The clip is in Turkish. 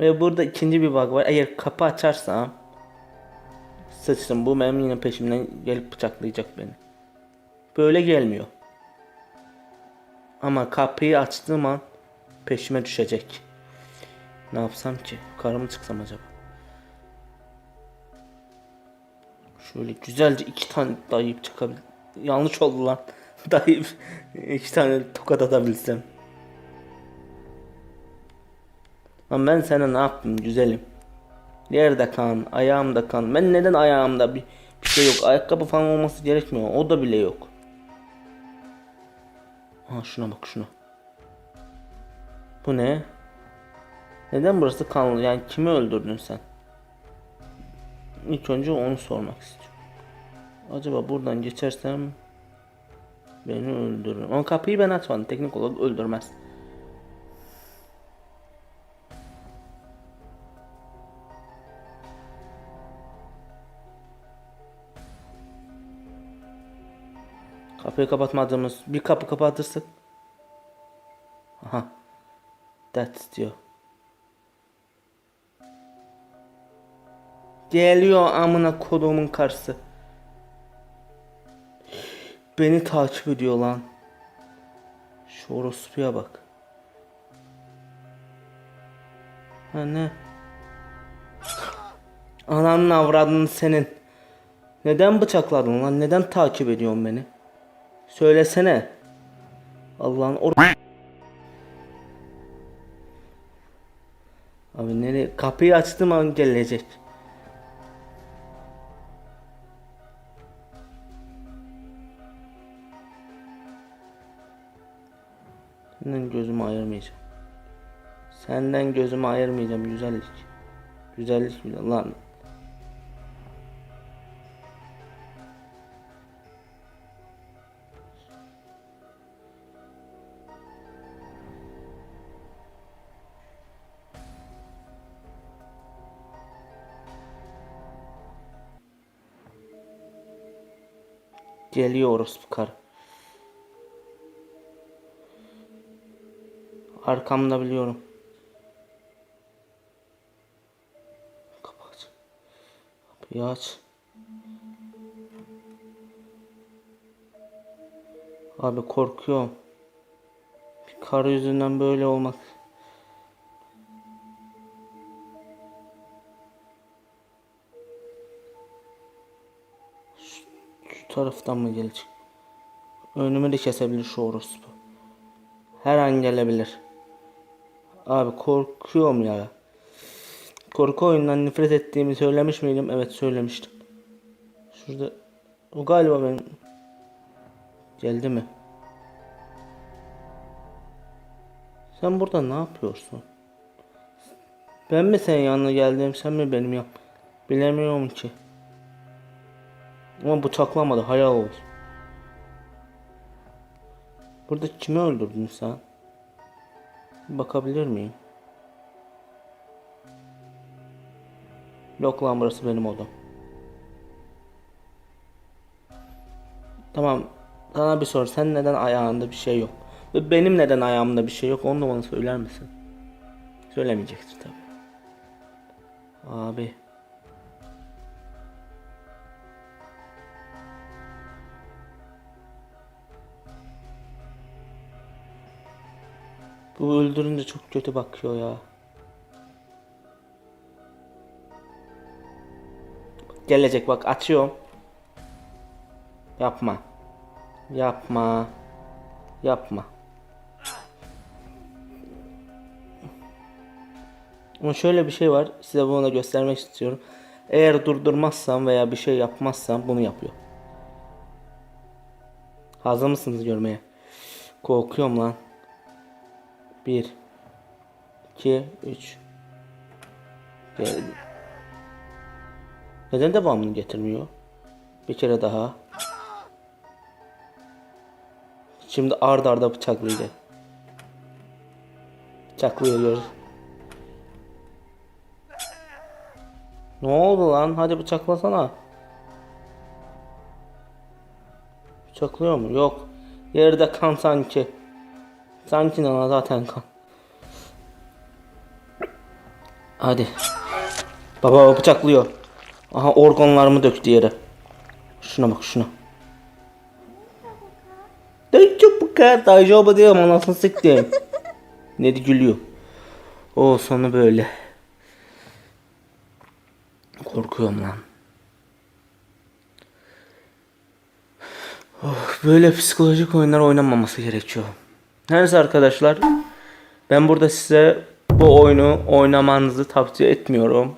Ve burada ikinci bir bug var. Eğer kapı açarsam sıçtım bu benim yine peşimden gelip bıçaklayacak beni. Böyle gelmiyor. Ama kapıyı açtığım an peşime düşecek. Ne yapsam ki? Yukarı mı çıksam acaba? Şöyle güzelce iki tane dayayıp çıkabilir. Yanlış oldu lan. Dayayıp iki tane tokat atabilsem. Lan ben sana ne yaptım güzelim? Yerde kan, ayağımda kan. Ben neden ayağımda bir, bir şey yok? Ayakkabı falan olması gerekmiyor. O da bile yok. Ha şuna bak şuna. Bu ne? Neden burası kanlı? Yani kimi öldürdün sen? İlk önce onu sormak istiyorum. Acaba buradan geçersem beni öldürür. Ama kapıyı ben açmadım. Teknik olarak öldürmez. Kapıyı kapatmadığımız bir kapı kapatırsak. Aha. That's diyor. Geliyor amına kodumun karısı. Beni takip ediyor lan. Şu orospuya bak. Ha ne? Ananın avradın senin. Neden bıçakladın lan? Neden takip ediyorsun beni? Söylesene. Allah'ın or... Abi nereye? Kapıyı açtım an gelecek. Senden gözümü ayırmayacağım. Senden gözümü ayırmayacağım güzellik. Güzellik lan. Geliyor orospu karı. Arkamda biliyorum. Kapı aç. Kapıyı aç. Abi korkuyorum. Bir karı yüzünden böyle olmak. Şu taraftan mı gelecek? Önümü de kesebilir şu orospu. Her an gelebilir. Abi korkuyorum ya. Korku oyundan nefret ettiğimi söylemiş miydim? Evet söylemiştim. Şurada o galiba benim geldi mi? Sen burada ne yapıyorsun? Ben mi senin yanına geldim sen mi benim yan? Bilemiyorum ki. Ama bıçaklamadı hayal olsun. Burada kimi öldürdün sen? Bakabilir miyim? Yok lan burası benim odam. Tamam. Sana bir soru. Sen neden ayağında bir şey yok? Ve benim neden ayağımda bir şey yok? Onu da bana söyler misin? Söylemeyeceksin tabii. Abi. Bu öldürünce çok kötü bakıyor ya. Gelecek bak açıyorum. Yapma. Yapma. Yapma. Ama şöyle bir şey var. Size bunu da göstermek istiyorum. Eğer durdurmazsam veya bir şey yapmazsam bunu yapıyor. Hazır mısınız görmeye? Korkuyorum lan. 1 2 3 Geldi. Neden devamını getirmiyor? Bir kere daha. Şimdi ard arda bıçaklayacak. Bıçaklıyor. Ne oldu lan? Hadi bıçaklasana. Bıçaklıyor mu? Yok. Yerde kan sanki. Sanki ana zaten kan. Hadi. Baba bıçaklıyor. Aha organlarımı döktü yere. Şuna bak şuna. Dön çabuk ha. Dayıcaba diyorum anasını siktim. ne de gülüyor. O sonu böyle. Korkuyorum lan. Oh, böyle psikolojik oyunlar oynanmaması gerekiyor. Neyse arkadaşlar. Ben burada size bu oyunu oynamanızı tavsiye etmiyorum.